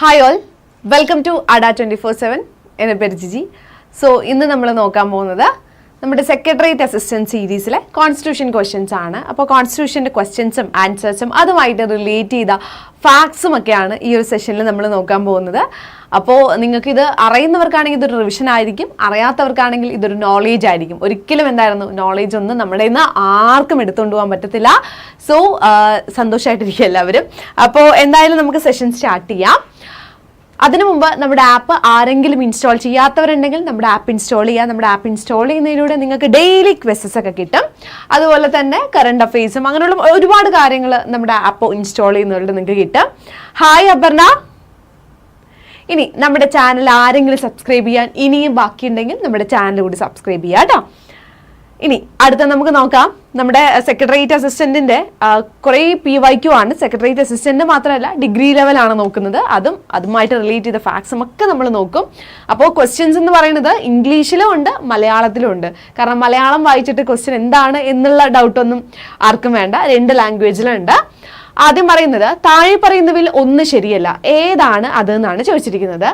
Hi all welcome to Ada twenty four seven എന്റെ പേര് Jiji. So ഇന്ന് നമ്മൾ നോക്കാൻ പോകുന്നത് നമ്മുടെ സെക്രട്ടേറിയറ്റ് അസിസ്റ്റന്റ് സീരീസിലെ കോൺസ്റ്റിറ്റ്യൂഷൻ ക്വസ്റ്റ്യൻസ് ആണ്. അപ്പോൾ കോൺസ്റ്റിറ്റ്യൂഷന്റെ ക്വസ്റ്റ്യൻസും ആൻസേഴ്സും അതുമായിട്ട് റിലേറ്റ് ചെയ്ത ഫാക്ട്സും ഒക്കെയാണ് ഈ ഒരു സെഷനിൽ നമ്മൾ നോക്കാൻ പോകുന്നത്. അപ്പോൾ നിങ്ങൾക്കിത് അറിയുന്നവർക്കാണെങ്കിൽ ഇതൊരു റിവിഷൻ ആയിരിക്കും. അറിയാത്തവർക്കാണെങ്കിൽ ഇതൊരു നോളേജ് ആയിരിക്കും. ഒരിക്കലും എന്തായിരുന്നു? നോളേജ് ഒന്നും നമ്മുടെ ഇന്ന് ആർക്കും എടുത്തുകൊണ്ട് പോകാൻ പറ്റത്തില്ല. സോ സന്തോഷമായിട്ടിരിക്കും എല്ലാവരും. അപ്പോൾ എന്തായാലും നമുക്ക് സെഷൻ സ്റ്റാർട്ട് ചെയ്യാം. അതിനു മുമ്പ് നമ്മുടെ ആപ്പ് ആരെങ്കിലും ഇൻസ്റ്റാൾ ചെയ്യാത്തവരുണ്ടെങ്കിൽ നമ്മുടെ ആപ്പ് ഇൻസ്റ്റാൾ ചെയ്യുക നമ്മുടെ ആപ്പ് ഇൻസ്റ്റാൾ ചെയ്യുന്നതിലൂടെ നിങ്ങൾക്ക് ഡെയിലി ക്വസ്റ്റസ് ഒക്കെ കിട്ടും. അതുപോലെ തന്നെ കറണ്ട് അഫെയർസും അങ്ങനെയുള്ള ഒരുപാട് കാര്യങ്ങൾ നമ്മുടെ ആപ്പ് ഇൻസ്റ്റാൾ ചെയ്യുന്നതിലൂടെ നിങ്ങൾക്ക് കിട്ടും. ഹായ് അപർണ. ഇനി നമ്മുടെ ചാനൽ ആരെങ്കിലും സബ്സ്ക്രൈബ് ചെയ്യാൻ ഇനിയും ബാക്കിയുണ്ടെങ്കിൽ നമ്മുടെ ചാനൽ കൂടി സബ്സ്ക്രൈബ് ചെയ്യാം കേട്ടോ ഇനി അടുത്ത നമുക്ക് നോക്കാം. നമ്മുടെ സെക്രട്ടേറിയറ്റ് അസിസ്റ്റന്റിന്റെ കുറേ പി വൈ ക്യു ആണ്. സെക്രട്ടേറിയറ്റ് അസിസ്റ്റന്റ് മാത്രമല്ല ഡിഗ്രി ലെവലാണ് നോക്കുന്നത്. അതും അതുമായിട്ട് റിലേറ്റ് ചെയ്ത ഫാക്ട്സും ഒക്കെ നമ്മൾ നോക്കും. അപ്പോൾ ക്വസ്റ്റ്യൻസ് എന്ന് പറയുന്നത് ഇംഗ്ലീഷിലും ഉണ്ട് മലയാളത്തിലും ഉണ്ട്. കാരണം മലയാളം വായിച്ചിട്ട് ക്വസ്റ്റ്യൻ എന്താണ് എന്നുള്ള ഡൗട്ടൊന്നും ആർക്കും വേണ്ട. രണ്ട് ലാംഗ്വേജിലും ഉണ്ട്. ആദ്യം പറയുന്നത് താഴെ പറയുന്നതിൽ ഒന്ന് ശരിയല്ല. ഏതാണ് അത് എന്നാണ് ചോദിച്ചിരിക്കുന്നത്.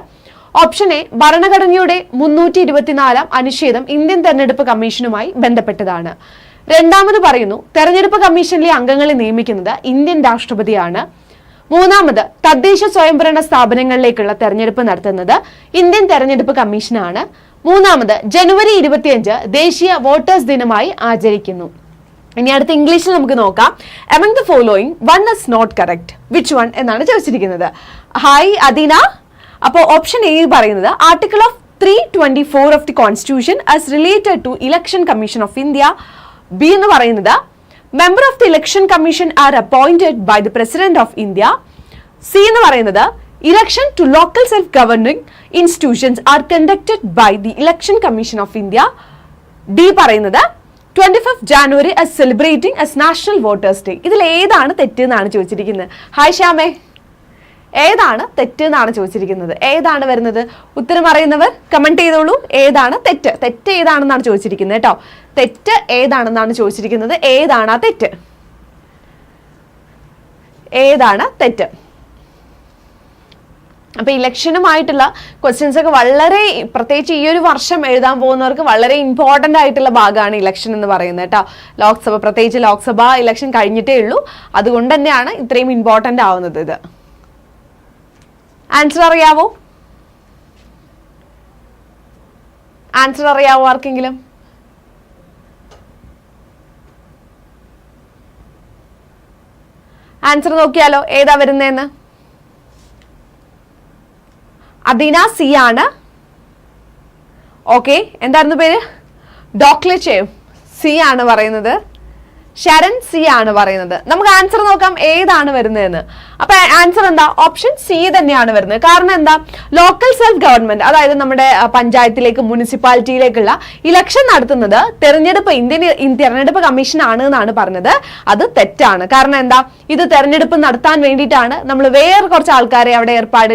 ഓപ്ഷൻ എ ഭരണഘടനയുടെ മുന്നൂറ്റി ഇരുപത്തിനാലാം അനുച്ഛേദം ഇന്ത്യൻ തെരഞ്ഞെടുപ്പ് കമ്മീഷനുമായി ബന്ധപ്പെട്ടതാണ്. രണ്ടാമത് പറയുന്നു തെരഞ്ഞെടുപ്പ് കമ്മീഷനിലെ അംഗങ്ങളെ നിയമിക്കുന്നത് ഇന്ത്യൻ രാഷ്ട്രപതിയാണ്. മൂന്നാമത് തദ്ദേശ സ്വയംഭരണ സ്ഥാപനങ്ങളിലേക്കുള്ള തെരഞ്ഞെടുപ്പ് നടത്തുന്നത് ഇന്ത്യൻ തെരഞ്ഞെടുപ്പ് കമ്മീഷനാണ്. മൂന്നാമത് ജനുവരി ഇരുപത്തിയഞ്ച് ദേശീയ വോട്ടേഴ്സ് ദിനമായി ആചരിക്കുന്നു. ഇനി അടുത്ത ഇംഗ്ലീഷിൽ നമുക്ക് നോക്കാം. Among the following one is not correct which one എന്നാണ് ചോദിച്ചിരിക്കുന്നത്. ഹായ് അദീന അപ്പോൾ ഓപ്ഷൻ എ പറയുന്നത് article of three twenty four of the constitution as related to election commission of India B എന്ന് പറയുന്നത് member of the election commission are appointed by the president of India C എന്ന് പറയുന്നത് election to local self governing institutions are conducted by the election commission of India D പറയുന്നത് twenty fifth January as celebrating as national voters day ഇതിൽ ഏതാണ് തെറ്റെന്നാണ് ചോദിച്ചിരിക്കുന്നത്. Hi ശ്യാമേ ഏതാണ് തെറ്റ് എന്നാണ് ചോദിച്ചിരിക്കുന്നത്. ഏതാണ് വരുന്നത്? ഉത്തരം അറിയുന്നവർ കമന്റ് ചെയ്തോളൂ. ഏതാണ് തെറ്റ്? തെറ്റ് ഏതാണെന്നാണ് ചോദിച്ചിരിക്കുന്നത് കേട്ടോ. തെറ്റ് ഏതാണെന്നാണ് ചോദിച്ചിരിക്കുന്നത്? ഏതാണ് ആ തെറ്റ്? ഏതാണ് തെറ്റ്? അപ്പൊ ഇലക്ഷനുമായിട്ടുള്ള ക്വസ്റ്റ്യൻസ് ഒക്കെ വളരെ പ്രത്യേകിച്ച് ഈ ഒരു വർഷം എഴുതാൻ പോകുന്നവർക്ക് വളരെ ഇമ്പോർട്ടന്റ് ആയിട്ടുള്ള ഭാഗമാണ് ഇലക്ഷൻ എന്ന് പറയുന്നത് കേട്ടോ. ലോക്സഭ പ്രത്യേകിച്ച് ലോക്സഭ ഇലക്ഷൻ കഴിഞ്ഞിട്ടേ ഉള്ളൂ. അതുകൊണ്ട് തന്നെയാണ് ഇത്രയും ഇമ്പോർട്ടന്റ് ആവുന്നത് ഇത്. ആൻസർ അറിയാവോ? ആൻസർ അറിയാവോ ആർക്കെങ്കിലും? ആൻസർ നോക്കിയാലോ ഏതാ വരുന്നതെന്ന് അദീന സി ആണ്. ഓക്കെ എന്തായിരുന്നു പേര്? ഡോക്ലച്ചേവ് സി ആണ് പറയുന്നത്. ശരൺ സി ആണ് പറയുന്നത്. നമുക്ക് ആൻസർ നോക്കാം ഏതാണ് വരുന്നതെന്ന് അപ്പൊ ആൻസർ എന്താ? ഓപ്ഷൻ സി തന്നെയാണ് വരുന്നത്. കാരണം എന്താ? ലോക്കൽ സെൽഫ് ഗവൺമെന്റ് അതായത് നമ്മുടെ പഞ്ചായത്തിലേക്ക് മുനിസിപ്പാലിറ്റിയിലേക്കുള്ള ഇലക്ഷൻ നടത്തുന്നത് തെരഞ്ഞെടുപ്പ് ഇന്ത്യൻ തെരഞ്ഞെടുപ്പ് കമ്മീഷൻ ആണ് എന്നാണ് പറഞ്ഞത്. അത് തെറ്റാണ്. കാരണം എന്താ? ഇത് തെരഞ്ഞെടുപ്പ് നടത്താൻ വേണ്ടിയിട്ടാണ് നമ്മൾ വേറെ കുറച്ച് ആൾക്കാരെ അവിടെ ഏർപ്പാട്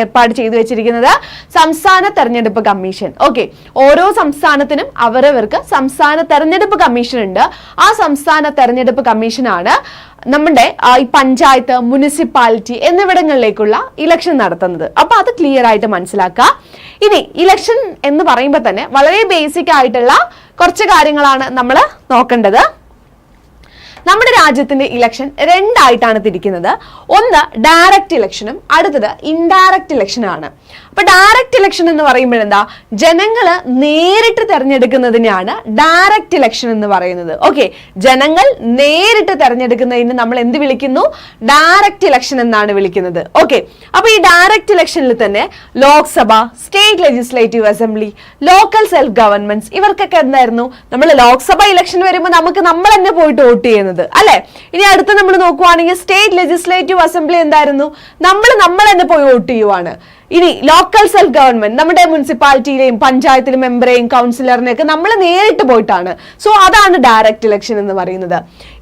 ഏർപ്പാട് ചെയ്തു വെച്ചിരിക്കുന്നത്. സംസ്ഥാന തെരഞ്ഞെടുപ്പ് കമ്മീഷൻ ഓക്കെ ഓരോ സംസ്ഥാനത്തിനും അവരവർക്ക് സംസ്ഥാന തെരഞ്ഞെടുപ്പ് കമ്മീഷൻ ഉണ്ട്. ആ സംസ്ഥാന തെരഞ്ഞെടുപ്പ് കമ്മീഷനാണ് നമ്മുടെ ഈ പഞ്ചായത്ത് മുനിസിപ്പാലിറ്റി എന്നിവിടങ്ങളിലേക്കുള്ള ഇലക്ഷൻ നടത്തുന്നത്. അപ്പൊ അത് ക്ലിയർ ആയിട്ട് മനസ്സിലാക്കുക. ഇനി ഇലക്ഷൻ എന്ന് പറയുമ്പോൾ തന്നെ വളരെ ബേസിക് ആയിട്ടുള്ള കുറച്ച് കാര്യങ്ങളാണ് നമ്മൾ നോക്കേണ്ടത്. നമ്മുടെ രാജ്യത്തിന്റെ ഇലക്ഷൻ രണ്ടായിട്ടാണ് തിരിക്കുന്നത്. ഒന്ന് ഡയറക്റ്റ് ഇലക്ഷനും അടുത്തത് ഇൻഡയറക്റ്റ് ഇലക്ഷനാണ് അപ്പൊ ഡയറക്റ്റ് ഇലക്ഷൻ എന്ന് പറയുമ്പോൾ എന്താ? നേരിട്ട് തെരഞ്ഞെടുക്കുന്നതിനെയാണ് ഡയറക്റ്റ് ഇലക്ഷൻ എന്ന് പറയുന്നത്. ഓക്കെ ജനങ്ങൾ നേരിട്ട് തെരഞ്ഞെടുക്കുന്നതിന് നമ്മൾ എന്ത് വിളിക്കുന്നു? ഡയറക്റ്റ് ഇലക്ഷൻ എന്നാണ് വിളിക്കുന്നത്. ഓക്കെ അപ്പൊ ഈ ഡയറക്റ്റ് ഇലക്ഷനിൽ തന്നെ Lok Sabha state legislative assembly local self governments ഇവർക്കൊക്കെ എന്തായിരുന്നു? നമ്മൾ ലോക്സഭ ഇലക്ഷൻ വരുമ്പോൾ നമുക്ക് നമ്മൾ തന്നെ പോയിട്ട് വോട്ട് ചെയ്യുന്നത്. അല്ലെ? ഇനി അടുത്ത നമ്മൾ നോക്കുവാണെങ്കിൽ സ്റ്റേറ്റ് ലെജിസ്ലേറ്റീവ് അസംബ്ലി എന്തായിരുന്നു? നമ്മൾ നമ്മൾ തന്നെ പോയി വോട്ട് ചെയ്യുവാണ്. ഇനി ലോക്കൽ സെൽഫ് ഗവൺമെന്റ് നമ്മുടെ മുനിസിപ്പാലിറ്റിയിലെയും പഞ്ചായത്തിലെ മെമ്പറെയും കൗൺസിലറിനെയൊക്കെ നമ്മൾ നേരിട്ട് പോയിട്ടാണ്. സോ അതാണ് ഡയറക്റ്റ് ഇലക്ഷൻ എന്ന് പറയുന്നത്.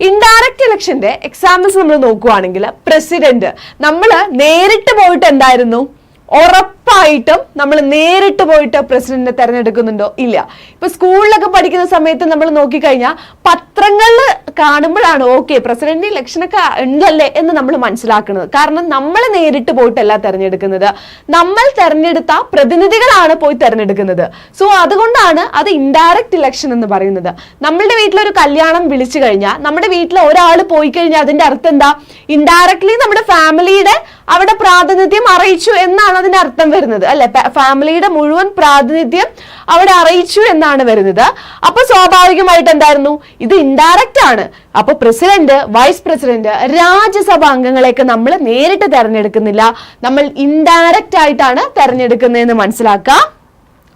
ഇൻഡയറക്റ്റ് ഇലക്ഷന്റെ എക്സാമ്പിൾസ് നമ്മൾ നോക്കുവാണെങ്കിൽ പ്രസിഡന്റ് നമ്മൾ നേരിട്ട് പോയിട്ട് എന്തായിരുന്നു? ഉറപ്പായിട്ടും ഉറപ്പായിട്ടും നമ്മൾ നേരിട്ട് പോയിട്ട് പ്രസിഡന്റിനെ തെരഞ്ഞെടുക്കുന്നുണ്ടോ? ഇല്ല. ഇപ്പൊ സ്കൂളിലൊക്കെ പഠിക്കുന്ന സമയത്ത് നമ്മൾ നോക്കിക്കഴിഞ്ഞാൽ പത്രങ്ങളിൽ കാണുമ്പോഴാണ് ഓക്കെ പ്രസിഡന്റ് ഇലക്ഷനൊക്കെ ഉണ്ടല്ലേ എന്ന് നമ്മൾ മനസ്സിലാക്കുന്നത്. കാരണം നമ്മൾ നേരിട്ട് പോയിട്ടല്ല തെരഞ്ഞെടുക്കുന്നത്. നമ്മൾ തെരഞ്ഞെടുത്ത പ്രതിനിധികളാണ് പോയി തെരഞ്ഞെടുക്കുന്നത്. സോ അതുകൊണ്ടാണ് അത് ഇൻഡയറക്റ്റ് ഇലക്ഷൻ എന്ന് പറയുന്നത്. നമ്മളുടെ വീട്ടിലൊരു കല്യാണം വിളിച്ചു കഴിഞ്ഞാൽ നമ്മുടെ വീട്ടിൽ ഒരാൾ പോയി കഴിഞ്ഞാൽ അതിന്റെ അർത്ഥം എന്താ? ഇൻഡയറക്ട്ലി നമ്മുടെ ഫാമിലിയുടെ അവിടെ പ്രാതിനിധ്യം അറിയിച്ചു എന്നാണ് അതിന്റെ അർത്ഥം വരുന്നത്. അല്ലെ? ഫാമിലിയുടെ മുഴുവൻ പ്രാതിനിധ്യം അവിടെ അറിയിച്ചു എന്നാണ് വരുന്നത്. അപ്പൊ സ്വാഭാവികമായിട്ട് എന്തായിരുന്നു? ഇത് ഇൻഡയറക്റ്റ് ആണ്. അപ്പൊ പ്രസിഡന്റ് വൈസ് പ്രസിഡന്റ് രാജ്യസഭാ അംഗങ്ങളെയൊക്കെ നമ്മൾ നേരിട്ട് തെരഞ്ഞെടുക്കുന്നില്ല. നമ്മൾ ഇൻഡയറക്റ്റ് ആയിട്ടാണ് തെരഞ്ഞെടുക്കുന്നതെന്ന് മനസ്സിലാക്കാം.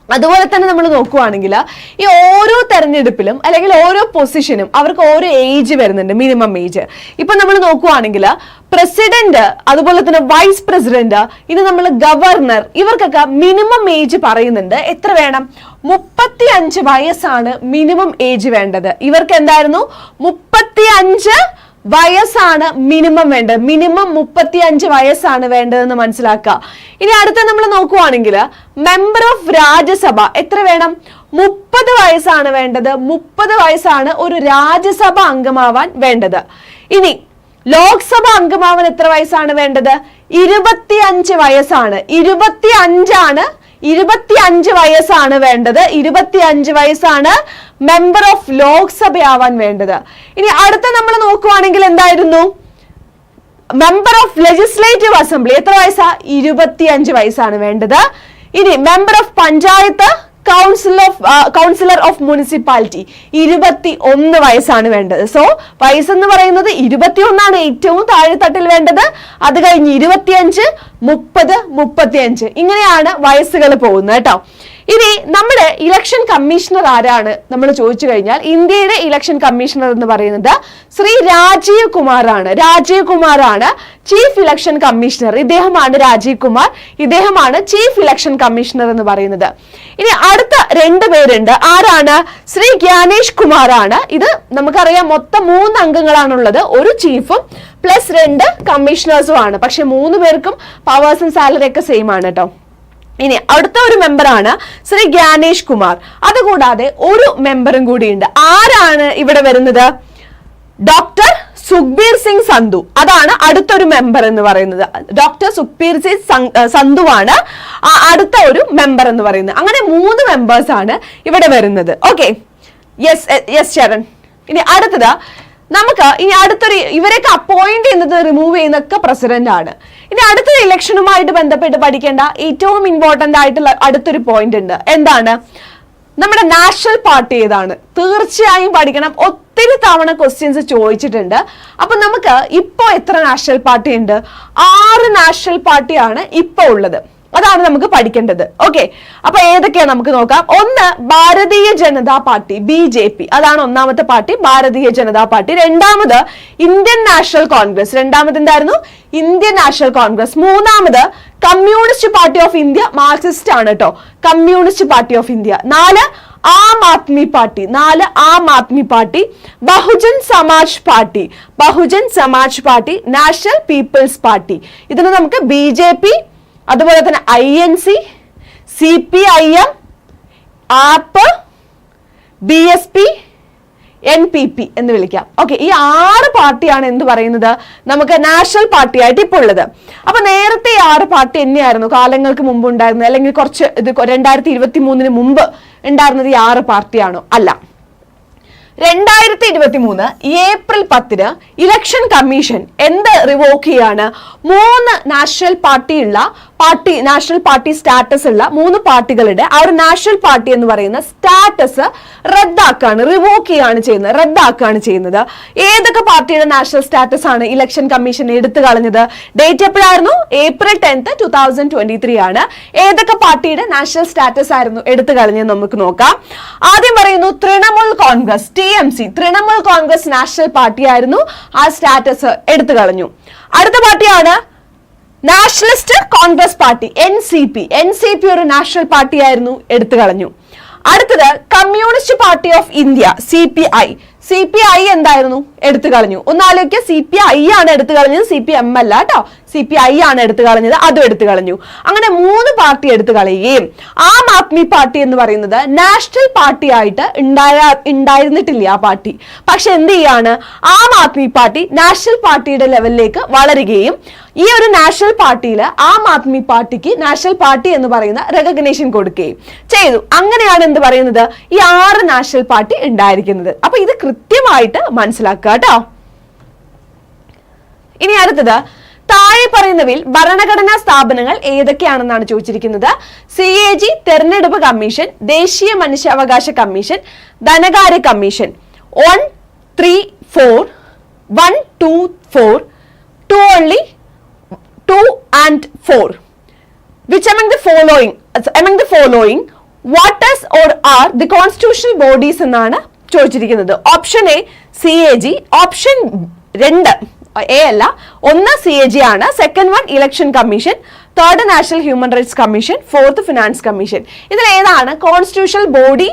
അതുപോലെ തന്നെ നമ്മൾ നോക്കുവാണെങ്കിൽ ഈ ഓരോ തെരഞ്ഞെടുപ്പിലും അല്ലെങ്കിൽ ഓരോ പൊസിഷനും അവർക്ക് ഓരോ ഏജ് വരുന്നുണ്ട് മിനിമം ഏജ് ഇപ്പൊ നമ്മൾ നോക്കുവാണെങ്കിൽ പ്രസിഡന്റ് അതുപോലെ തന്നെ വൈസ് പ്രസിഡന്റ് ഇനി നമ്മൾ ഗവർണർ ഇവർക്കൊക്കെ മിനിമം ഏജ് പറയുന്നുണ്ട്. എത്ര വേണം? മുപ്പത്തി അഞ്ച് വയസ്സാണ് മിനിമം ഏജ് വേണ്ടത്. ഇവർക്ക് എന്തായിരുന്നു? മുപ്പത്തി അഞ്ച് വയസ്സാണ് മിനിമം വേണ്ടത്. മിനിമം മുപ്പത്തി അഞ്ച് വയസ്സാണ് വേണ്ടതെന്ന് മനസ്സിലാക്കുക. ഇനി അടുത്ത നമ്മൾ നോക്കുവാണെങ്കിൽ മെമ്പർ ഓഫ് രാജ്യസഭ എത്ര വേണം? മുപ്പത് വയസ്സാണ് വേണ്ടത്. മുപ്പത് വയസ്സാണ് ഒരു രാജ്യസഭ അംഗമാവാൻ വേണ്ടത്. ഇനി ലോക്സഭ അംഗമാവാൻ എത്ര വയസ്സാണ് വേണ്ടത്? ഇരുപത്തി അഞ്ച് വയസ്സാണ്. ഇരുപത്തി അഞ്ചാണ് ഇരുപത്തി അഞ്ച് വയസ്സാണ് വേണ്ടത്. ഇരുപത്തി അഞ്ച് വയസ്സാണ് മെമ്പർ ഓഫ് ലോക്സഭയാവാൻ വേണ്ടത്. ഇനി അടുത്ത നമ്മൾ നോക്കുവാണെങ്കിൽ എന്തായിരുന്നു? മെമ്പർ ഓഫ് ലെജിസ്ലേറ്റീവ് അസംബ്ലി എത്ര വയസ്സാ? ഇരുപത്തി അഞ്ച് വയസ്സാണ് വേണ്ടത്. ഇനി member of panchayat council of councillor of municipality ഇരുപത്തി ഒന്ന് വയസ്സാണ് വേണ്ടത്. സോ വയസ്സെന്ന് പറയുന്നത് ഇരുപത്തി ഒന്നാണ് ഏറ്റവും താഴെത്തട്ടിൽ വേണ്ടത്. അത് കഴിഞ്ഞ് ഇരുപത്തിയഞ്ച് മുപ്പത് മുപ്പത്തിയഞ്ച്. ഇങ്ങനെയാണ് വയസ്സുകൾ പോകുന്നത് കേട്ടോ. ഇനി നമ്മുടെ ഇലക്ഷൻ കമ്മീഷണർ ആരാണ്? നമ്മൾ ചോദിച്ചു കഴിഞ്ഞാൽ ഇന്ത്യയുടെ ഇലക്ഷൻ കമ്മീഷണർ എന്ന് പറയുന്നത് ശ്രീ രാജീവ് കുമാറാണ്. രാജീവ് കുമാറാണ് ചീഫ് ഇലക്ഷൻ കമ്മീഷണർ ഇദ്ദേഹമാണ് രാജീവ് കുമാർ. ഇദ്ദേഹമാണ് ചീഫ് ഇലക്ഷൻ കമ്മീഷണർ എന്ന് പറയുന്നത്. ഇനി അടുത്ത രണ്ട് പേരുണ്ട്. ആരാണ്? ശ്രീ ജ്ഞാനേഷ് കുമാറാണ്. ഇത് നമുക്കറിയാം മൊത്തം മൂന്ന് അംഗങ്ങളാണുള്ളത്. ഒരു ചീഫും പ്ലസ് രണ്ട് കമ്മീഷണേഴ്സും ആണ്. പക്ഷെ മൂന്ന് പേർക്കും പവേഴ്സും സാലറി ഒക്കെ സെയിം ആണ് കേട്ടോ. ഇനി അടുത്ത ഒരു മെമ്പറാണ് ശ്രീ ജ്ഞാനേഷ് കുമാർ. അതുകൂടാതെ ഒരു മെമ്പറും കൂടിയുണ്ട്. ആരാണ് ഇവിടെ വരുന്നത്? ഡോക്ടർ സുഖ്ബീർ സിംഗ് സന്ധു. അതാണ് അടുത്തൊരു മെമ്പർ എന്ന് പറയുന്നത്. ഡോക്ടർ സുഖ്ബീർ സിംഗ് സന്ധുവാണ് അടുത്ത ഒരു മെമ്പർ എന്ന് പറയുന്നത്. അങ്ങനെ മൂന്ന് മെമ്പേഴ്സ് ആണ് ഇവിടെ വരുന്നത്. Okay yes yes Sharan. ഇനി അടുത്തത് നമുക്ക് ഇനി അടുത്തൊരു ഇവരെയൊക്കെ അപ്പോയിന്റ് ചെയ്യുന്നത് റിമൂവ് ചെയ്യുന്നൊക്കെ പ്രസിഡന്റ് ആണ്. ഇനി അടുത്തൊരു ഇലക്ഷനുമായിട്ട് ബന്ധപ്പെട്ട് പഠിക്കേണ്ട ഏറ്റവും ഇമ്പോർട്ടന്റ് ആയിട്ടുള്ള അടുത്തൊരു പോയിന്റ് ഉണ്ട്. എന്താണ്? നമ്മുടെ നാഷണൽ പാർട്ടി ഏതാണ്? തീർച്ചയായും പഠിക്കണം. ഒത്തിരി തവണ ക്വസ്റ്റ്യൻസ് ചോദിച്ചിട്ടുണ്ട്. അപ്പൊ നമുക്ക് ഇപ്പോ എത്ര നാഷണൽ പാർട്ടി ഉണ്ട്? ആറ് നാഷണൽ പാർട്ടിയാണ് ഇപ്പോൾ ഉള്ളത്. അതാണ് നമുക്ക് പഠിക്കേണ്ടത്. ഓക്കെ അപ്പൊ ഏതൊക്കെയാ നമുക്ക് നോക്കാം. ഒന്ന് Bharatiya Janata party B J P. അതാണ് ഒന്നാമത്തെ പാർട്ടി ഭാരതീയ ജനതാ പാർട്ടി. രണ്ടാമത് ഇന്ത്യൻ നാഷണൽ കോൺഗ്രസ്. രണ്ടാമത് എന്തായിരുന്നു? Indian national Congress. മൂന്നാമത് communist party of India Marxist ആണ് കേട്ടോ കമ്മ്യൂണിസ്റ്റ് പാർട്ടി ഓഫ് ഇന്ത്യ. നാല് ആം ആദ്മി പാർട്ടി. നാല് Aam Aadmi party. Bahujan Samaj party. Bahujan Samaj party national people's party. ഇതിന് നമുക്ക് ബി ജെ പി അതുപോലെ തന്നെ I N C C P I M AAP B S P N P P എന്ന് വിളിക്കാം. Okay ഈ ആറ് പാർട്ടിയാണ് എന്ത് പറയുന്നത്? നമുക്ക് നാഷണൽ പാർട്ടിയായിട്ട് ഇപ്പോൾ ഉള്ളത്. അപ്പൊ നേരത്തെ ഈ ആറ് പാർട്ടി എന്നെയായിരുന്നു കാലങ്ങൾക്ക് മുമ്പ് ഉണ്ടായിരുന്നത്. അല്ലെങ്കിൽ കുറച്ച് ഇത് രണ്ടായിരത്തി ഇരുപത്തി മൂന്നിന് മുമ്പ് ഉണ്ടായിരുന്നത് ഈ ആറ് പാർട്ടിയാണോ? അല്ല. രണ്ടായിരത്തി ഇരുപത്തി മൂന്ന് ഏപ്രിൽ പത്തിന് ഇലക്ഷൻ കമ്മീഷൻ എന്ത് റിവോക്ക് ചെയ്യാണ്? മൂന്ന് നാഷണൽ പാർട്ടിയുള്ള പാർട്ടി നാഷണൽ പാർട്ടി സ്റ്റാറ്റസ് ഉള്ള മൂന്ന് പാർട്ടികളുടെ ആ ഒരു നാഷണൽ പാർട്ടി എന്ന് പറയുന്ന സ്റ്റാറ്റസ് റദ്ദാക്കാണ് റിവോക്ക് ചെയ്യാണ് ചെയ്യുന്നത് റദ്ദാക്കാണ് ചെയ്യുന്നത്. ഏതൊക്കെ പാർട്ടിയുടെ നാഷണൽ സ്റ്റാറ്റസ് ആണ് ഇലക്ഷൻ കമ്മീഷൻ എടുത്തു കളഞ്ഞത്? Date എപ്പോഴായിരുന്നു? April tenth two thousand twenty three ആണ്. ഏതൊക്കെ പാർട്ടിയുടെ നാഷണൽ സ്റ്റാറ്റസ് ആയിരുന്നു എടുത്തു കളഞ്ഞത് നമുക്ക് നോക്കാം. ആദ്യം പറയുന്നു Trinamool Congress T M C. Trinamool Congress national party ആയിരുന്നു ആ സ്റ്റാറ്റസ് എടുത്തു കളഞ്ഞു. അടുത്ത പാർട്ടിയാണ് nationalist Congress party N C P. N C P ഒരു നാഷണൽ പാർട്ടിയായിരുന്നു എടുത്തു കളഞ്ഞു. അടുത്തത് communist party of India C P I. C P I എന്തായിരുന്നു? എടുത്തു കളഞ്ഞു. ഒന്നാലോചിക്കുക സി പി ഐ ആണ് എടുത്തു കളഞ്ഞത് സി പി എം അല്ല കേട്ടോ. സി പി ഐ ആണ് എടുത്തു കളഞ്ഞത് അതും എടുത്തു കളഞ്ഞു. അങ്ങനെ മൂന്ന് പാർട്ടി എടുത്തു കളയുകയും ആം ആദ്മി പാർട്ടി എന്ന് പറയുന്നത് നാഷണൽ പാർട്ടി ആയിട്ട് ഉണ്ടായ ഉണ്ടായിരുന്നിട്ടില്ല ആ പാർട്ടി. പക്ഷെ എന്ത് ചെയ്യാണ്? ആം ആദ്മി പാർട്ടി നാഷണൽ പാർട്ടിയുടെ ലെവലിലേക്ക് വളരുകയും ഈ ഒരു നാഷണൽ പാർട്ടിയിൽ ആം ആദ്മി പാർട്ടിക്ക് നാഷണൽ പാർട്ടി എന്ന് പറയുന്ന റെക്കഗ്നേഷൻ കൊടുക്കുകയും ചെയ്തു. അങ്ങനെയാണ് എന്ത് പറയുന്നത്? ഈ ആറ് നാഷണൽ പാർട്ടി ഉണ്ടായിരിക്കുന്നത്. അപ്പൊ ഇത് കൃത്യമായിട്ട് മനസ്സിലാക്കുക കേട്ടോ. ഇനി അടുത്തത് താഴെ പറയുന്നവയിൽ ഭരണഘടനാ സ്ഥാപനങ്ങൾ ഏതൊക്കെയാണെന്നാണ് ചോദിച്ചിരിക്കുന്നത്? സി എ ജി തെരഞ്ഞെടുപ്പ് കമ്മീഷൻ ദേശീയ മനുഷ്യാവകാശ കമ്മീഷൻ ധനകാര്യ commission. One three four one two four two only two and four which among the following among the following what is or are the constitutional bodies എന്നാണ് ചോദിച്ചിരിക്കുന്നത്. Option A C A G option രണ്ട് A അല്ല ഒന്ന് C A G ആണ്. Second one election commission third national human rights commission fourth finance commission ഇതിൽ ഏതാണ്? Constitutional body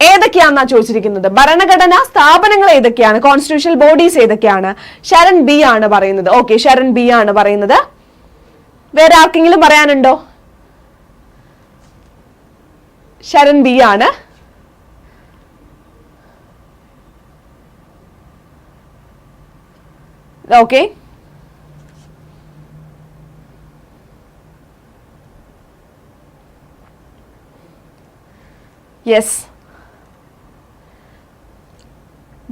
ഏതൊക്കെയാണെന്നാ ചോദിച്ചിരിക്കുന്നത്? ഭരണഘടന സ്ഥാപനങ്ങൾ ഏതൊക്കെയാണ്? കോൺസ്റ്റിറ്റ്യൂഷണൽ ബോഡീസ് ഏതൊക്കെയാണ്? ശരൺ ബി ആണ് പറയുന്നത്. ഓക്കെ ശരൺ ബി ആണ് പറയുന്നത്. വേറെ ആർക്കെങ്കിലും പറയാനുണ്ടോ? ശരൺ ബി ആണ്. ഓക്കെ യെസ്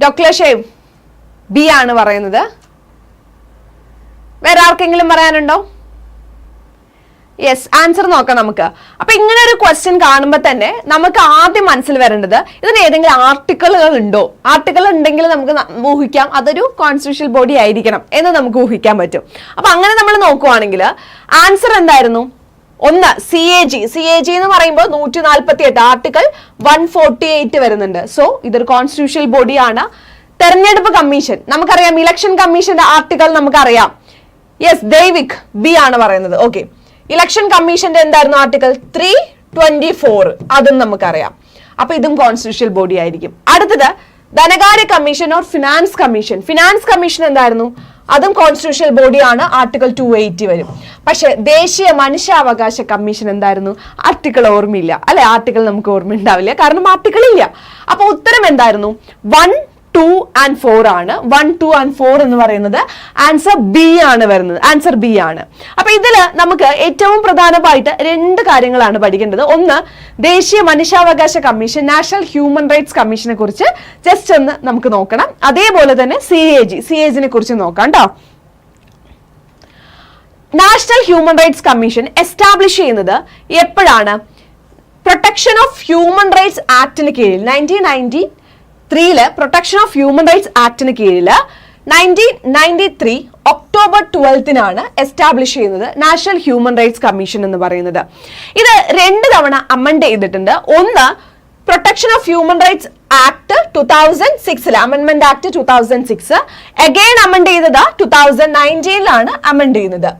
ഡോക്ടർ ഷേവ് ബി ആണ് പറയുന്നത്. വേറെ ആർക്കെങ്കിലും പറയാനുണ്ടോ? യെസ് ആൻസർ നോക്കാം നമുക്ക്. അപ്പൊ ഇങ്ങനെ ഒരു ക്വസ്റ്റ്യൻ കാണുമ്പോൾ തന്നെ നമുക്ക് ആദ്യം മനസ്സിൽ വരേണ്ടത് ഇതിന് ഏതെങ്കിലും ആർട്ടിക്കിളുകൾ ഉണ്ടോ? ആർട്ടിക്കിൾ ഉണ്ടെങ്കിൽ നമുക്ക് ഊഹിക്കാം. അതൊരു കോൺസ്റ്റിറ്റ്യൂഷൻ ബോഡി ആയിരിക്കണം എന്ന് നമുക്ക് ഊഹിക്കാൻ പറ്റും. അപ്പൊ അങ്ങനെ നമ്മൾ നോക്കുവാണെങ്കിൽ ആൻസർ എന്തായിരുന്നു? ഒന്ന് C A G C A G എന്ന് പറയുമ്പോൾ നൂറ്റി നാൽപ്പത്തി എട്ട് ആർട്ടിക്കിൾ വൺ ഫോർട്ടി എയ്റ്റ് വരുന്നുണ്ട്. സോ ഇതൊരു കോൺസ്റ്റിറ്റ്യൂഷണൽ ബോഡിയാണ് തെരഞ്ഞെടുപ്പ് കമ്മീഷൻ. നമുക്കറിയാം ഇലക്ഷൻ കമ്മീഷന്റെ ആർട്ടിക്കിൾ നമുക്കറിയാം. യെസ് ദൈവിക് ബി ആണ് പറയുന്നത്. ഓക്കെ ഇലക്ഷൻ കമ്മീഷന്റെ എന്തായിരുന്നു ആർട്ടിക്കിൾ ത്രീ ട്വന്റി ഫോർ അതും നമുക്കറിയാം. അപ്പൊ ഇതും കോൺസ്റ്റിറ്റ്യൂഷണൽ ബോഡി ആയിരിക്കും. അടുത്തത് ധനകാര്യ commission or finance commission finance commission എന്തായിരുന്നു? അതും കോൺസ്റ്റിറ്റ്യൂഷണൽ ബോഡിയാണ് ആർട്ടിക്കിൾ ടു എയ്റ്റി വരും. പക്ഷെ ദേശീയ മനുഷ്യാവകാശ കമ്മീഷൻ എന്തായിരുന്നു? ആർട്ടിക്കിൾ ഓർമ്മയില്ല. അല്ലെ? ആർട്ടിക്കിൾ നമുക്ക് ഓർമ്മ ഉണ്ടാവില്ല കാരണം ആർട്ടിക്കിൾ ഇല്ല. അപ്പൊ ഉത്തരം എന്തായിരുന്നു? വൺ ടു ആൻഡ് ഫോർ ആണ്. വൺ ടു ആൻഡ് ഫോർ എന്ന് പറയുന്നത് ആൻസർ ബി ആണ് വരുന്നത്. ആൻസർ ബി ആണ്. അപ്പൊ ഇതിൽ നമുക്ക് ഏറ്റവും പ്രധാനമായിട്ട് രണ്ട് കാര്യങ്ങളാണ് പഠിക്കേണ്ടത്. ഒന്ന് ദേശീയ മനുഷ്യാവകാശ കമ്മീഷൻ നാഷണൽ ഹ്യൂമൻ റൈറ്റ്സ് കമ്മീഷനെ കുറിച്ച് ജസ്റ്റ് ഒന്ന് നമുക്ക് നോക്കണം. അതേപോലെ തന്നെ C A G C A ജിനെ കുറിച്ച് നോക്കാം കേട്ടോ national human rights commission establish ചെയ്യുന്നത് എപ്പോഴാണ്? പ്രൊട്ടക്ഷൻ ഓഫ് ഹ്യൂമൻ റൈറ്റ്സ് ആക്ടിന് കീഴിൽ നയന്റീൻ നയന്റി ത്രീയിൽ പ്രൊട്ടക്ഷൻ ഓഫ് ഹ്യൂമൻ റൈറ്റ്സ് ആക്ടിന് കീഴിൽ നയന്റീൻ നയന്റി ത്രീ ഒക്ടോബർ ട്വൽത്തിനാണ് എസ്റ്റാബ്ലിഷ് ചെയ്യുന്നത് നാഷണൽ ഹ്യൂമൻ റൈറ്റ്സ് കമ്മീഷൻ എന്ന് പറയുന്നത്. ഇത് രണ്ട് തവണ അമെൻഡ് ചെയ്തിട്ടുണ്ട്. ഒന്ന് protection of human rights act two thousand സിക്സിൽ അമെൻമെന്റ് act two thousand six again amend ചെയ്തത് ടു തൗസൻഡ് നയന്റീനിലാണ് അമെൻഡ് ചെയ്യുന്നത്.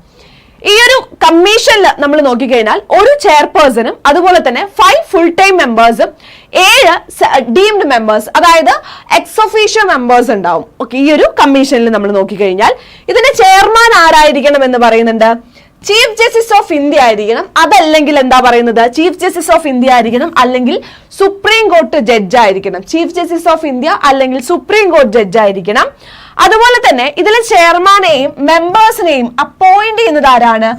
ഈ ഒരു കമ്മീഷനിൽ നമ്മൾ നോക്കിക്കഴിഞ്ഞാൽ ഒരു ചെയർപേഴ്സണും അതുപോലെ തന്നെ ഫൈവ് ഫുൾ ടൈം മെമ്പേഴ്സും ഏഴ് ഡീംഡ് മെമ്പേഴ്സ് അതായത് എക്സ് ഒഫീഷ്യോ മെമ്പേഴ്സ് ഉണ്ടാവും. ഓക്കെ ഈ ഒരു കമ്മീഷനിൽ നമ്മൾ നോക്കിക്കഴിഞ്ഞാൽ ഇതിന്റെ ചെയർമാൻ ആരായിരിക്കണം എന്ന് പറയുന്നുണ്ട്? ചീഫ് ജസ്റ്റിസ് ഓഫ് ഇന്ത്യ ആയിരിക്കണം. അതല്ലെങ്കിൽ എന്താ പറയുന്നത്? ചീഫ് ജസ്റ്റിസ് ഓഫ് ഇന്ത്യ ആയിരിക്കണം അല്ലെങ്കിൽ സുപ്രീം കോർട്ട് ജഡ്ജ് ആയിരിക്കണം. ചീഫ് ജസ്റ്റിസ് ഓഫ് ഇന്ത്യ അല്ലെങ്കിൽ സുപ്രീം കോർട്ട് ജഡ്ജ് ആയിരിക്കണം. അതുപോലെ തന്നെ ഇതിലെ ചെയർമാനെയും മെമ്പേഴ്സിനെയും അപ്പോയിന്റ് ചെയ്യുന്നത് ആരാണ്?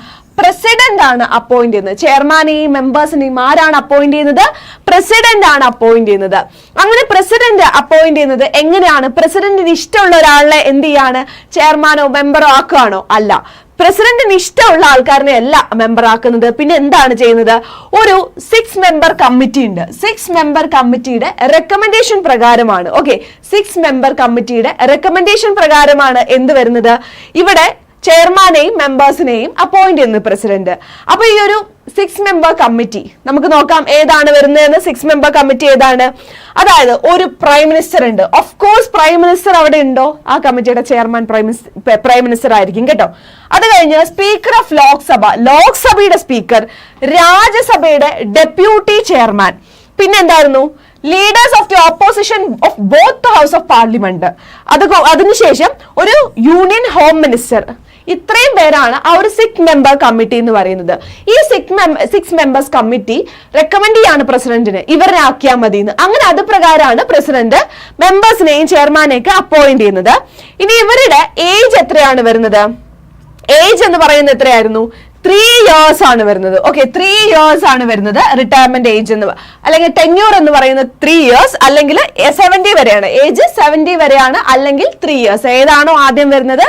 പ്രസിഡന്റ് ആണ് അപ്പോയിന്റ് ചെയ്യുന്നത്. ചെയർമാനെയും മെമ്പേഴ്സിനെയും ആരാണ് അപ്പോയിന്റ് ചെയ്യുന്നത്? പ്രസിഡന്റ് ആണ് അപ്പോയിന്റ് ചെയ്യുന്നത്. അങ്ങനെ പ്രസിഡന്റ് അപ്പോയിന്റ് ചെയ്യുന്നത് എങ്ങനെയാണ്? പ്രസിഡന്റിന് ഇഷ്ടമുള്ള ഒരാളെ എന്ത് ചെയ്യാണ്? ചെയർമാനോ മെമ്പറോ ആക്കുകയാണോ? അല്ല. പ്രസിഡന്റിന് ഇഷ്ടമുള്ള ആൾക്കാരനെ അല്ല മെമ്പർ ആക്കുന്നത് പിന്നെ എന്താണ് ചെയ്യുന്നത്? ഒരു സിക്സ് മെമ്പർ കമ്മിറ്റി ഉണ്ട്. സിക്സ് മെമ്പർ കമ്മിറ്റിയുടെ റെക്കമെൻഡേഷൻ പ്രകാരമാണ്. ഓക്കെ സിക്സ് മെമ്പർ കമ്മിറ്റിയുടെ റെക്കമെൻഡേഷൻ പ്രകാരമാണ് എന്ത് വരുന്നത്? ഇവിടെ ചെയർമാനെയും മെമ്പേഴ്സിനെയും അപ്പോയിന്റ് ചെയ്യുന്നത് പ്രസിഡന്റ് അപ്പൊ ഈ ഒരു സിക്സ് മെമ്പർ കമ്മിറ്റി നമുക്ക് നോക്കാം ഏതാണ് വരുന്നതെന്ന് സിക്സ് മെമ്പർ കമ്മിറ്റി ഏതാണ്. അതായത് ഒരു പ്രൈം മിനിസ്റ്റർ ഉണ്ട്. ഓഫ് കോഴ്സ് പ്രൈം മിനിസ്റ്റർ അവിടെ ഉണ്ടോ? ആ കമ്മിറ്റിയുടെ ചെയർമാൻ പ്രൈം മിനിസ്റ്റർ ആയിരിക്കും കേട്ടോ. അത് കഴിഞ്ഞ് സ്പീക്കർ ഓഫ് ലോക്സഭ ലോക്സഭയുടെ സ്പീക്കർ രാജ്യസഭയുടെ ഡെപ്യൂട്ടി ചെയർമാൻ പിന്നെ എന്തായിരുന്നു? Leaders of the opposition of both house of parliament അത് അതിനുശേഷം ഒരു യൂണിയൻ ഹോം മിനിസ്റ്റർ ഇത്രയും പേരാണ് ആ ഒരു സിക്സ് മെമ്പർ കമ്മിറ്റി എന്ന് പറയുന്നത്. ഈ six six members committee recommend ചെയ്യാണ് പ്രസിഡന്റിന്. ഇവരെ ആക്കിയാൽ മതി എന്ന് അങ്ങനെ അത് പ്രകാരമാണ് പ്രസിഡന്റ് മെമ്പേഴ്സിനെയും ചെയർമാനെയൊക്കെ അപ്പോയിന്റ് ചെയ്യുന്നത്. ഇനി ഇവരുടെ ഏജ് എത്രയാണ് വരുന്നത്? ഏജ് എന്ന് പറയുന്നത് എത്രയായിരുന്നു? ത്രീ ഇയേഴ്സ് ആണ് വരുന്നത്. ഓക്കെ ത്രീ ഇയേഴ്സ് ആണ് വരുന്നത് റിട്ടയർമെന്റ് ഏജ് എന്ന് അല്ലെങ്കിൽ ടെന്യൂർ എന്ന് പറയുന്നത് ത്രീ ഇയേഴ്സ് അല്ലെങ്കിൽ സെവന്റി വരെയാണ്. ഏജ് സെവന്റി വരെയാണ് അല്ലെങ്കിൽ ത്രീ ഇയേഴ്സ് ഏതാണോ ആദ്യം വരുന്നത്?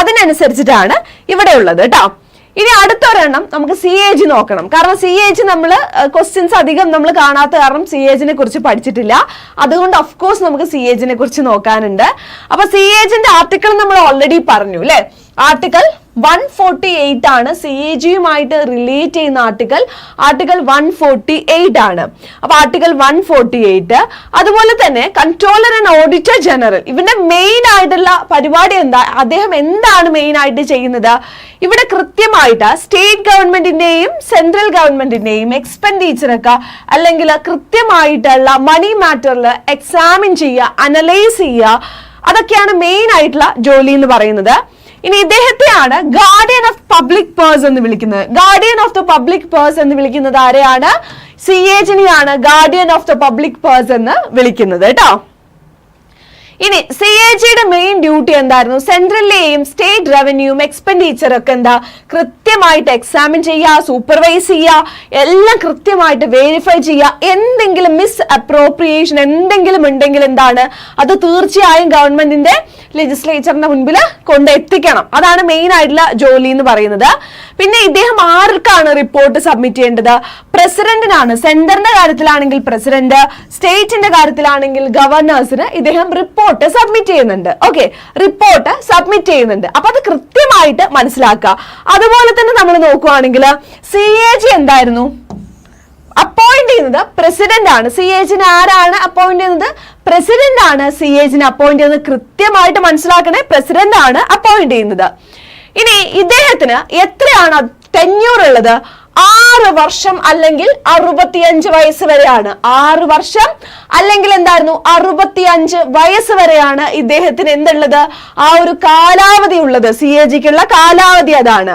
അതിനനുസരിച്ചിട്ടാണ് ഇവിടെ ഉള്ളത് കേട്ടോ ഇനി അടുത്തൊരെണ്ണം നമുക്ക് സി ഏജ് നോക്കണം. കാരണം സി ഏജ് നമ്മൾ ക്വസ്റ്റ്യൻസ് അധികം നമ്മൾ കാണാത്ത കാരണം സി ഏജിനെ കുറിച്ച് പഠിച്ചിട്ടില്ല. അതുകൊണ്ട് ഓഫ് കോഴ്സ് നമുക്ക് സി ഏജിനെ കുറിച്ച് നോക്കാനുണ്ട്. അപ്പൊ സി ഏജിന്റെ ആർട്ടിക്കിൾ നമ്മൾ ഓൾറെഡി പറഞ്ഞു അല്ലെ ആർട്ടിക്കിൾ വൺ ഫോർട്ടി എയ്റ്റ് ആണ് സി എ ജിയുമായിട്ട് റിലേറ്റ് ചെയ്യുന്ന article article one forty eight ആണ്. അപ്പൊ ആർട്ടിക്കൽ വൺ ഫോർട്ടി എയ്റ്റ് അതുപോലെ തന്നെ കൺട്രോളർ ആൻഡ് ഓഡിറ്റർ ജനറൽ ഇവന്റെ മെയിൻ ആയിട്ടുള്ള പരിപാടി എന്താ? അദ്ദേഹം എന്താണ് മെയിൻ ആയിട്ട് ചെയ്യുന്നത്? ഇവിടെ കൃത്യമായിട്ട് സ്റ്റേറ്റ് ഗവൺമെന്റിന്റെയും സെൻട്രൽ ഗവൺമെന്റിന്റെയും എക്സ്പെൻഡിച്ചറൊക്കെ അല്ലെങ്കിൽ കൃത്യമായിട്ടുള്ള മണി മാറ്ററിൽ എക്സാമിൻ ചെയ്യുക അനലൈസ് ചെയ്യുക അതൊക്കെയാണ് മെയിൻ ആയിട്ടുള്ള ജോലി എന്ന് പറയുന്നത്. ഇനി ഇദ്ദേഹത്തെയാണ് ഗാർഡിയൻ ഓഫ് പബ്ലിക് പേഴ്സ് എന്ന് വിളിക്കുന്നത്. Guardian of the public purse എന്ന് വിളിക്കുന്നത് ആരെയാണ്? C എജിനെയാണ് guardian of the public purse എന്ന് വിളിക്കുന്നത് കേട്ടോ? ഇനി സി എ ജിയുടെ മെയിൻ ഡ്യൂട്ടി എന്തായിരുന്നു? സെൻട്രലിലെയും സ്റ്റേറ്റ് റവന്യൂവും എക്സ്പെൻഡിച്ചർ ഒക്കെ എന്താ? കൃത്യമായിട്ട് എക്സാമിൻ ചെയ്യുക സൂപ്പർവൈസ് ചെയ്യുക എല്ലാം കൃത്യമായിട്ട് വെരിഫൈ ചെയ്യുക. എന്തെങ്കിലും മിസ് അപ്രോപ്രിയേഷൻ എന്തെങ്കിലും ഉണ്ടെങ്കിൽ എന്താണ്? അത് തീർച്ചയായും ഗവൺമെന്റിന്റെ ലെജിസ്ലേച്ചറിന്റെ മുൻപിൽ കൊണ്ടെത്തിക്കണം. അതാണ് മെയിൻ ആയിട്ടുള്ള ജോലി എന്ന് പറയുന്നത്. പിന്നെ ഇദ്ദേഹം ആർക്കാണ് റിപ്പോർട്ട് സബ്മിറ്റ് ചെയ്യേണ്ടത്? പ്രസിഡന്റിനാണ്. സെന്ററിന്റെ കാര്യത്തിലാണെങ്കിൽ പ്രസിഡന്റ് സ്റ്റേറ്റിന്റെ കാര്യത്തിലാണെങ്കിൽ ഗവർണേഴ്സിന് ഇദ്ദേഹം റിപ്പോർട്ട് സബ്മിറ്റ് ചെയ്യുന്നുണ്ട്. ഓക്കെ റിപ്പോർട്ട് സബ്മിറ്റ് ചെയ്യുന്നുണ്ട്. അപ്പൊ അത് കൃത്യമായിട്ട് മനസ്സിലാക്കുക. അതുപോലെ തന്നെ നമ്മൾ നോക്കുവാണെങ്കിൽ സി എ ജി എന്തായിരുന്നു? അപ്പോയിന്റ് ചെയ്യുന്നത് പ്രസിഡന്റ് ആണ്. സി എജിന് ആരാണ് അപ്പോയിന്റ് ചെയ്യുന്നത്? പ്രസിഡന്റ് ആണ് സി എജിന് അപ്പോയിന്റ് ചെയ്യുന്നത്. കൃത്യമായിട്ട് മനസ്സിലാക്കണേ പ്രസിഡന്റ് ആണ് അപ്പോയിന്റ് ചെയ്യുന്നത്. ഇനി ഇദ്ദേഹത്തിന് എത്രയാണ്? ടെന്യൂർ ഉള്ളത്? ആറ് വർഷം അല്ലെങ്കിൽ അറുപത്തിയഞ്ച് വയസ്സ് വരെയാണ്. ആറ് വർഷം അല്ലെങ്കിൽ എന്തായിരുന്നു? അറുപത്തിയഞ്ച് വയസ്സ് വരെയാണ് ഇദ്ദേഹത്തിന് എന്തുള്ളത്? ആ ഒരു കാലാവധി ഉള്ളത്. സി എ ജിക്കുള്ള കാലാവധി അതാണ്.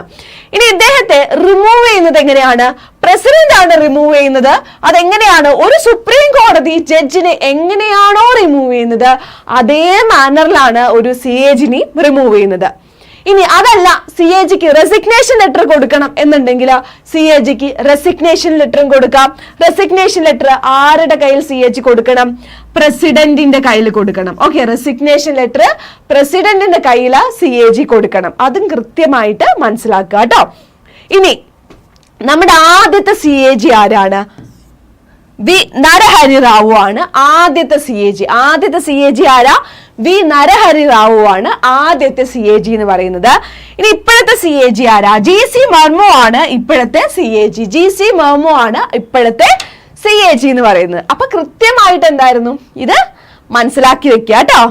ഇനി ഇദ്ദേഹത്തെ റിമൂവ് ചെയ്യുന്നത് എങ്ങനെയാണ്? പ്രസിഡന്റ് ആണ് റിമൂവ് ചെയ്യുന്നത്. അതെങ്ങനെയാണ്? ഒരു സുപ്രീം കോടതി ജഡ്ജിനെ എങ്ങനെയാണോ റിമൂവ് ചെയ്യുന്നത്? അതേ മാനറിലാണ് ഒരു സി എ ജിനെ റിമൂവ് ചെയ്യുന്നത്. ഇനി അതല്ല സി എ ജിക്ക് റെസിഗ്നേഷൻ ലെറ്റർ കൊടുക്കണം എന്നുണ്ടെങ്കിൽ സി എ ജിക്ക് റെസിഗ്നേഷൻ ലെറ്ററും കൊടുക്കാം. റെസിഗ്നേഷൻ ലെറ്റർ ആരുടെ കയ്യിൽ സി എ ജി കൊടുക്കണം? പ്രസിഡന്റിന്റെ കയ്യിൽ കൊടുക്കണം. ഓക്കെ റെസിഗ്നേഷൻ ലെറ്റർ പ്രസിഡന്റിന്റെ കയ്യിൽ സി എ ജി കൊടുക്കണം. അതും കൃത്യമായിട്ട് മനസ്സിലാക്കുക കേട്ടോ. ഇനി നമ്മുടെ ആദ്യത്തെ സി എ ജി ആരാണ്? വി നരഹരി റാവു ആണ് ആദ്യത്തെ സി എ ജി. ആദ്യത്തെ സി എ ജി ആരാ? വി നരഹരി റാവു ആണ് ആദ്യത്തെ സി എ ജി എന്ന് പറയുന്നത്. ഇനി ഇപ്പോഴത്തെ സി എ ജി ആരാ? ജി സി മർമോ ആണ് ഇപ്പോഴത്തെ C A G. G C Murmu ആണ് ഇപ്പോഴത്തെ സി എ ജി എന്ന് പറയുന്നത്. അപ്പൊ കൃത്യമായിട്ട് എന്തായിരുന്നു? ഇത് മനസ്സിലാക്കി വെക്കുക കേട്ടോ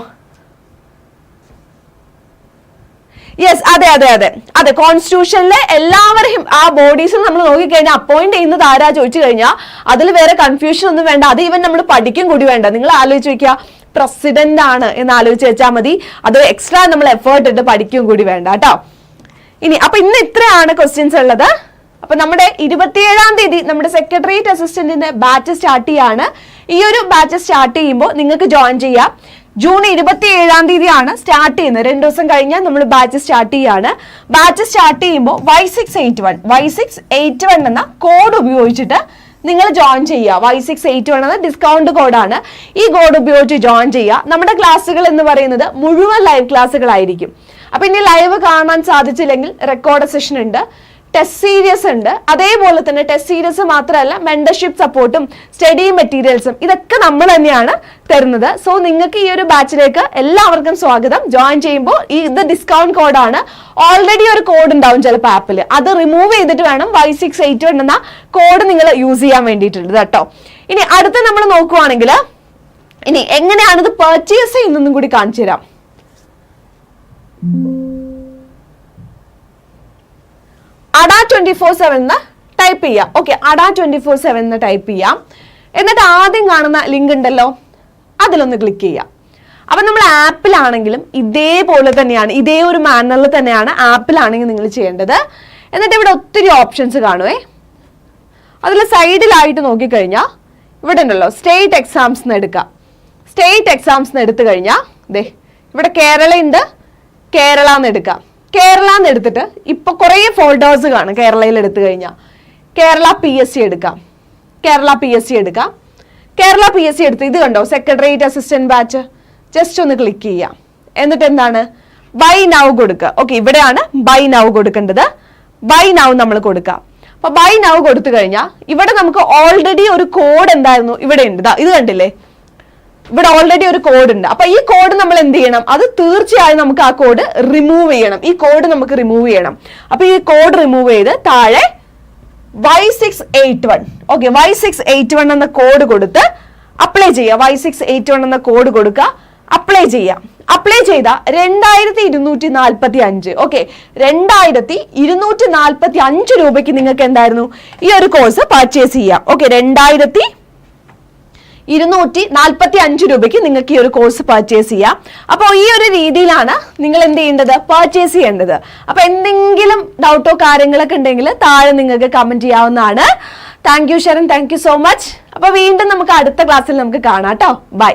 യെസ് അതെ അതെ അതെ. അതെ കോൺസ്റ്റിറ്റ്യൂഷനിലെ എല്ലാവരെയും ആ ബോഡീസിൽ നമ്മൾ നോക്കിക്കഴിഞ്ഞാൽ അപ്പോയിന്റ് ചെയ്യുന്നത് ആരാ ചോദിച്ചു കഴിഞ്ഞാൽ അതിൽ വേറെ കൺഫ്യൂഷൻ ഒന്നും വേണ്ട. അത് ഈവൻ നമ്മൾ പഠിക്കും കൂടി വേണ്ട. നിങ്ങൾ ആലോചിച്ച് വെക്കുക പ്രസിഡന്റ് ആണ് എന്ന് ആലോചിച്ച് വെച്ചാൽ മതി. അത് എക്സ്ട്രാ നമ്മൾ എഫേർട്ട് ഇട്ട് പഠിക്കും കൂടി വേണ്ട കേട്ടോ. ഇനി അപ്പൊ ഇന്ന് ഇത്രയാണ് ക്വസ്റ്റ്യൻസ് ഉള്ളത്. അപ്പൊ നമ്മുടെ ഇരുപത്തിയേഴാം തീയതി നമ്മുടെ സെക്രട്ടേറിയറ്റ് അസിസ്റ്റന്റിന്റെ ബാച്ച് സ്റ്റാർട്ട് ചെയ്യാണ്. ഈ ഒരു ബാച്ച് സ്റ്റാർട്ട് ചെയ്യുമ്പോൾ നിങ്ങൾക്ക് ജോയിൻ ചെയ്യാം. ജൂൺ ഇരുപത്തി ഏഴാം തീയതിയാണ് സ്റ്റാർട്ട് ചെയ്യുന്നത്. രണ്ടു ദിവസം കഴിഞ്ഞാൽ നമ്മൾ ബാച്ച് സ്റ്റാർട്ട് ചെയ്യാണ്. ബാച്ച് സ്റ്റാർട്ട് ചെയ്യുമ്പോൾ Y six eight one Y six eight one എന്ന കോഡ് ഉപയോഗിച്ചിട്ട് നിങ്ങൾ ജോയിൻ ചെയ്യുക വൈ സിക്സ് എയ്റ്റ് വൺ എന്ന ഡിസ്കൗണ്ട് കോഡാണ് ഈ കോഡ് ഉപയോഗിച്ച് ജോയിൻ ചെയ്യുക നമ്മുടെ ക്ലാസ്സുകൾ എന്ന് പറയുന്നത് മുഴുവൻ ലൈവ് ക്ലാസ്സുകളായിരിക്കും അപ്പൊ ഇനി ലൈവ് കാണാൻ സാധിച്ചില്ലെങ്കിൽ റെക്കോർഡ് സെഷൻ ഉണ്ട്. ടെസ്റ്റ് സീരീസ് ഉണ്ട്. അതേപോലെ തന്നെ ടെസ്റ്റ് സീരീസ് മാത്രമല്ല മെന്റർഷിപ്പ് സപ്പോർട്ടും സ്റ്റഡി മെറ്റീരിയൽസും ഇതൊക്കെ നമ്മൾ തന്നെയാണ് തരുന്നത്. സോ നിങ്ങൾക്ക് ഈ ഒരു ബാച്ചിലേക്ക് എല്ലാവർക്കും സ്വാഗതം. ജോയിൻ ചെയ്യുമ്പോൾ ഈ ഇത് ഡിസ്കൗണ്ട് കോഡാണ് ഓൾറെഡി ഒരു കോഡ് ഉണ്ടാവും ചിലപ്പോൾ ആപ്പിൽ അത് റിമൂവ് ചെയ്തിട്ട് വേണം വൈ സിക്സ് എയ്റ്റ് വൺ എന്ന കോഡ് നിങ്ങൾ യൂസ് ചെയ്യാൻ വേണ്ടിയിട്ടുണ്ട് കേട്ടോ. ഇനി അടുത്ത നമ്മൾ നോക്കുവാണെങ്കിൽ ഇനി എങ്ങനെയാണിത് പെർച്ചേസ് ചെയ്യുന്നതെന്നും കൂടി കാണിച്ചു തരാം. അഡ ട്വന്റി ഫോർ സെവൻ എന്ന് ടൈപ്പ് ചെയ്യാം. Okay Adda twenty four seven എന്ന് ടൈപ്പ് ചെയ്യാം. എന്നിട്ട് ആദ്യം കാണുന്ന ലിങ്ക് ഉണ്ടല്ലോ അതിലൊന്ന് ക്ലിക്ക് ചെയ്യാം. അപ്പം നമ്മൾ ആപ്പിലാണെങ്കിലും ഇതേപോലെ തന്നെയാണ് ഇതേ ഒരു മാനറിൽ തന്നെയാണ് ആപ്പിലാണെങ്കിൽ നിങ്ങൾ ചെയ്യേണ്ടത്. എന്നിട്ട് ഇവിടെ ഒത്തിരി ഓപ്ഷൻസ് കാണുവേ. അതിൽ സൈഡിലായിട്ട് നോക്കിക്കഴിഞ്ഞാൽ ഇവിടെ ഉണ്ടല്ലോ സ്റ്റേറ്റ് എക്സാംസ് എന്ന് എടുക്കാം. സ്റ്റേറ്റ് എക്സാംസ് എന്ന് എടുത്തു കഴിഞ്ഞാൽ ദേ ഇവിടെ കേരള ഉണ്ട് കേരള എന്ന് എടുക്കാം. കേരള എന്ന് എടുത്തിട്ട് ഇപ്പൊ കുറേ ഫോൾഡേഴ്സ് കാണും കേരളയിൽ എടുത്തു കഴിഞ്ഞാൽ കേരള പി എസ് സി എടുക്കാം. കേരള പി എസ് സി എടുക്കാം. കേരള പി എസ് സി എടുത്ത് ഇത് കണ്ടോ? സെക്രട്ടേറിയറ്റ് അസിസ്റ്റന്റ് ബാച്ച് ജസ്റ്റ് ഒന്ന് ക്ലിക്ക് ചെയ്യാം. എന്നിട്ട് എന്താണ്? ബൈ നൗ കൊടുക്കുക. ഓക്കെ ഇവിടെയാണ് ബൈ നൗ കൊടുക്കേണ്ടത്. ബൈ നൗ നമ്മൾ കൊടുക്കാം. അപ്പൊ ബൈ നൗ കൊടുത്തു കഴിഞ്ഞാൽ ഇവിടെ നമുക്ക് ഓൾറെഡി ഒരു കോഡ് എന്തായിരുന്നു? ഇവിടെ ഉണ്ട് ഇത് കണ്ടില്ലേ? ഇവിടെ ഓൾറെഡി ഒരു കോഡ് ഉണ്ട്. അപ്പൊ ഈ കോഡ് നമ്മൾ എന്ത് ചെയ്യണം? അത് തീർച്ചയായും നമുക്ക് ആ കോഡ് റിമൂവ് ചെയ്യണം. ഈ കോഡ് നമുക്ക് റിമൂവ് ചെയ്യണം. അപ്പൊ ഈ കോഡ് റിമൂവ് ചെയ്ത് താഴെ Y six eight one okay Y six eight one എന്ന കോഡ് കൊടുത്ത് അപ്ലൈ ചെയ്യുക. വൈ സിക്സ് എയ്റ്റ് വൺ എന്ന കോഡ് കൊടുക്കുക. അപ്ലൈ ചെയ്യാം അപ്ലൈ ചെയ്ത രണ്ടായിരത്തി ഇരുന്നൂറ്റി നാൽപ്പത്തി അഞ്ച് ഓക്കെ രണ്ടായിരത്തി ഇരുന്നൂറ്റി നാൽപ്പത്തി അഞ്ച് രൂപയ്ക്ക് നിങ്ങൾക്ക് എന്തായിരുന്നു? ഈ ഒരു കോഴ്സ് പർച്ചേസ് ചെയ്യാം. ഓക്കെ രണ്ടായിരത്തി ഇരുന്നൂറ്റി നാൽപ്പത്തി അഞ്ച് രൂപയ്ക്ക് നിങ്ങൾക്ക് ഈ ഒരു കോഴ്സ് പർച്ചേസ് ചെയ്യാം. അപ്പോൾ ഈ ഒരു രീതിയിലാണ് നിങ്ങൾ എന്ത് ചെയ്യേണ്ടത്? പർച്ചേസ് ചെയ്യേണ്ടത്. അപ്പൊ എന്തെങ്കിലും ഡൗട്ടോ കാര്യങ്ങളൊക്കെ ഉണ്ടെങ്കിൽ താഴെ നിങ്ങൾക്ക് കമന്റ് ചെയ്യാവുന്നതാണ്. Thank you Sharan thank you so much അപ്പൊ വീണ്ടും നമുക്ക് അടുത്ത ക്ലാസ്സിൽ നമുക്ക് കാണാം കേട്ടോ ബൈ